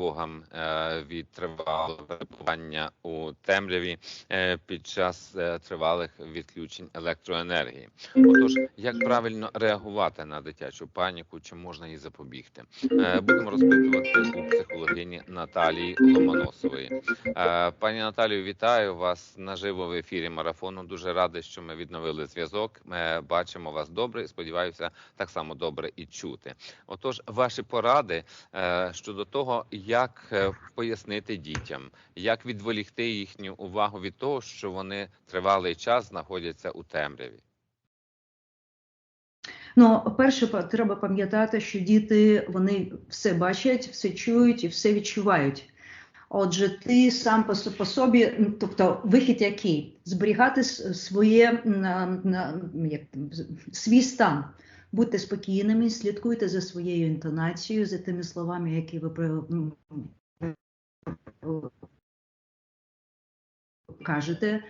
тривогам е, від тривалого перебування у темряві е, під час е, тривалих відключень електроенергії. Отож, як правильно реагувати на дитячу паніку, чи можна їй запобігти? Будемо розпитувати у психологині Наталії Ломоносової. Пані Наталію, вітаю вас наживо в ефірі марафону. Дуже радий, що ми відновили зв'язок. Ми бачимо вас добре. і Сподіваюся, так само добре і чути. Отож, ваші поради щодо того, як е, пояснити дітям, як відволікти їхню увагу від того, що вони тривалий час знаходяться у темряві. Ну, перше, треба пам'ятати, що діти вони все бачать, все чують і все відчувають. Отже, ти сам по, собі, тобто вихід який? Зберігати своє як, свій стан. Будьте спокійними, слідкуйте за своєю інтонацією, за тими словами, які ви при- кажете.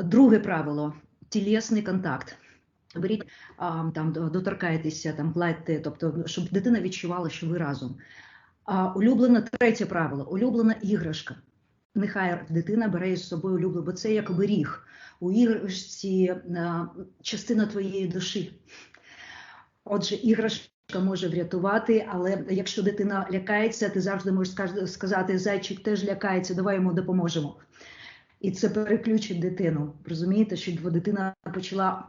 Друге правило тілесний контакт. Беріть там доторкайтеся, там гладьте, тобто щоб дитина відчувала, що ви разом. А улюблене третє правило улюблена іграшка. Нехай дитина бере з собою улюблену, бо це як оберіг. У іграшці частина твоєї душі. Отже, іграшка може врятувати, але якщо дитина лякається, ти завжди можеш сказати, зайчик теж лякається, давай йому допоможемо. І це переключить дитину. Розумієте, щоб дитина почала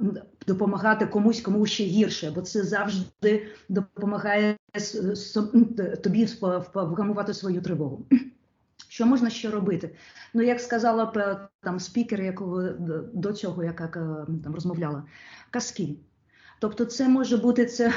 допомагати комусь, кому ще гірше, бо це завжди допомагає тобі вгамувати свою тривогу. Що можна ще робити? Ну, як сказала там спікер, якого до цього, яка там розмовляла, казки. Тобто, це може бути це,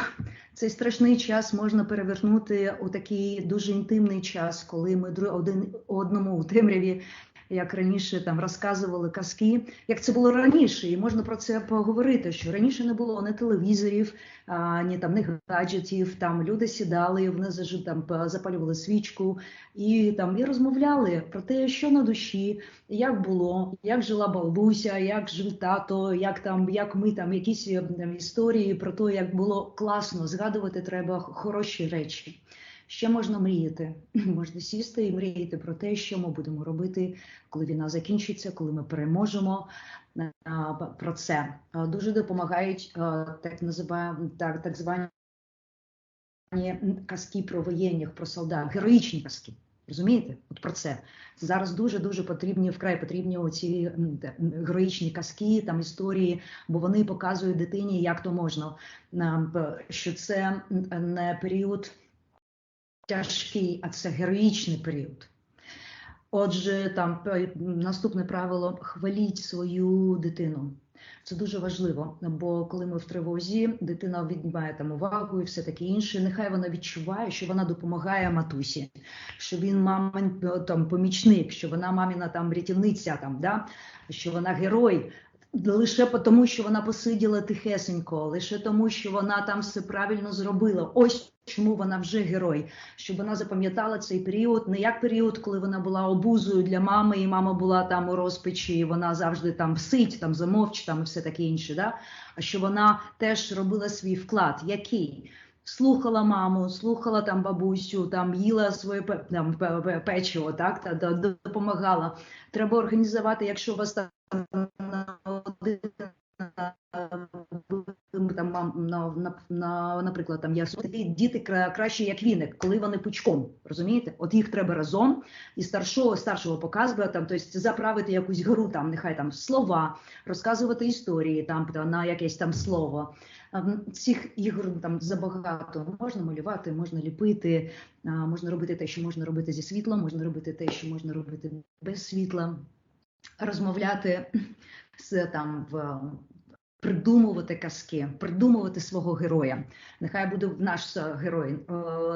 цей страшний час можна перевернути у такий дуже інтимний час, коли ми один одному у темряві як раніше там розказували казки, як це було раніше, і можна про це поговорити. Що раніше не було ні телевізорів, а, ні там ні гаджетів. Там люди сідали, вони зажи там запалювали свічку і там і розмовляли про те, що на душі, як було, як жила бабуся, як жив тато, як там, як ми там якісь там, історії про те, як було класно. Згадувати треба хороші речі. Ще можна мріяти. Можна сісти і мріяти про те, що ми будемо робити, коли війна закінчиться, коли ми переможемо. А, Про це А, дуже допомагають а, так називаємо так, так звані казки про воєнних, про солдат, героїчні казки. Розумієте? От про це зараз дуже дуже потрібні вкрай потрібні оці героїчні казки, там історії, бо вони показують дитині, як то можна. Що це не період тяжкий, а це героїчний період. Отже, там наступне правило хваліть свою дитину. Це дуже важливо, бо коли ми в тривозі, дитина віднімає там увагу і все таке інше. Нехай вона відчуває, що вона допомагає матусі, що він мамин е, там помічник, що вона маміна там рятівниця, там да що вона герой. Лише тому, що вона посиділа тихесенько, лише тому, що вона там все правильно зробила. Ось чому вона вже герой, щоб вона запам'ятала цей період, не як період, коли вона була обузою для мами, і мама була там у розпачі, і вона завжди там сить, там замовч, там і все таке інше. Да? А що вона теж робила свій вклад, який? Слухала маму, слухала там бабусю, там їла своє там, пе- пе- печиво, так та допомагала. Треба організувати, якщо у вас там один там мам на, на, на наприклад, там я такі діти краще, як віник, коли вони пучком, розумієте? От їх треба разом і старшого старшого показувати, там, тобто заправити якусь гру, там нехай там слова, розказувати історії, там на якесь там слово. Цих ігор там забагато можна малювати, можна ліпити, можна робити те, що можна робити зі світлом, можна робити те, що можна робити без світла, розмовляти з там в придумувати казки, придумувати свого героя. Нехай буде наш е, герой, е,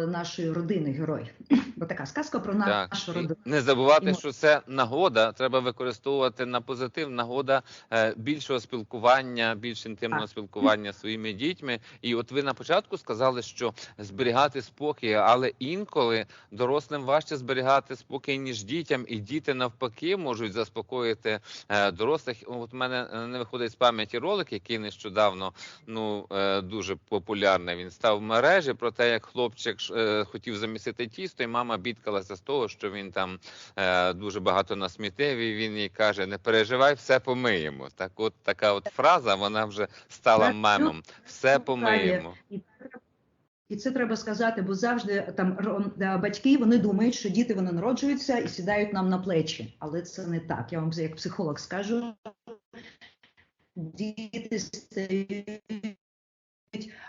нашої родини герой. Бо така сказка про Так, нашу родину. не забувати, І- що це нагода. Треба використовувати на позитив. Нагода е, більшого спілкування, більш інтимного Так. спілкування своїми дітьми. І от ви на початку сказали, що зберігати спокій, але інколи дорослим важче зберігати спокій ніж дітям, і діти навпаки можуть заспокоїти дорослих. От в мене не виходить з пам'яті ролик, який нещодавно ну е, дуже популярний. Він став в мережі про те, як хлопчик е, хотів замісити тісто, і мама бідкалася з того, що він там е, дуже багато насмітив, і він їй каже: не переживай, все помиємо. Так, от така от фраза, вона вже стала Так, мемом. Все помиємо. І це, треба сказати, бо завжди там батьки вони думають, що діти вони народжуються і сідають нам на плечі. Але це не так. Я вам як психолог скажу. Діти стають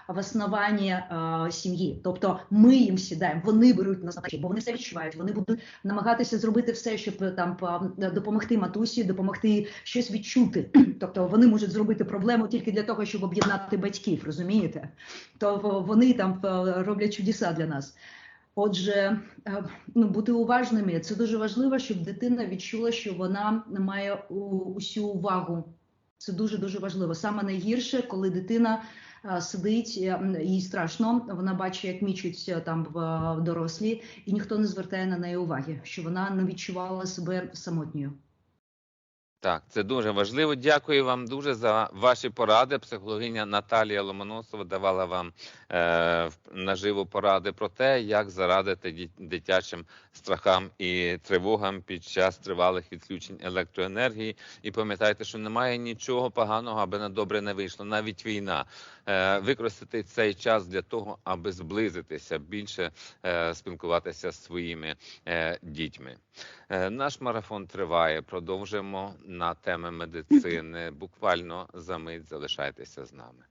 в основанні е, сім'ї. Тобто ми їм сідаємо, вони беруть на плечі, бо вони все відчувають. Вони будуть намагатися зробити все, щоб е, там допомогти матусі, допомогти щось відчути. Тобто вони можуть зробити проблему тільки для того, щоб об'єднати батьків, розумієте? То вони там е, роблять чудеса для нас. Отже, е, ну бути уважними це дуже важливо, щоб дитина відчула, що вона має усю увагу. Це дуже дуже важливо. Саме найгірше, коли дитина е, сидить, е, їй страшно. Вона бачить, як мічуться там в е, дорослі, і ніхто не звертає на неї уваги, що вона не відчувала себе самотньою. Так, це дуже важливо. Дякую вам дуже за ваші поради. Психологиня Наталія Ломоносова давала вам е, наживо поради про те, як зарадити дитячим страхам і тривогам під час тривалих відключень електроенергії. І пам'ятайте, що немає нічого поганого, аби на добре не вийшло. Навіть війна. Е, використати цей час для того, аби зблизитися більше, е, спілкуватися з своїми е, дітьми. Е, Наш марафон триває. Продовжуємо на теми медицини. Буквально за мить залишайтеся з нами.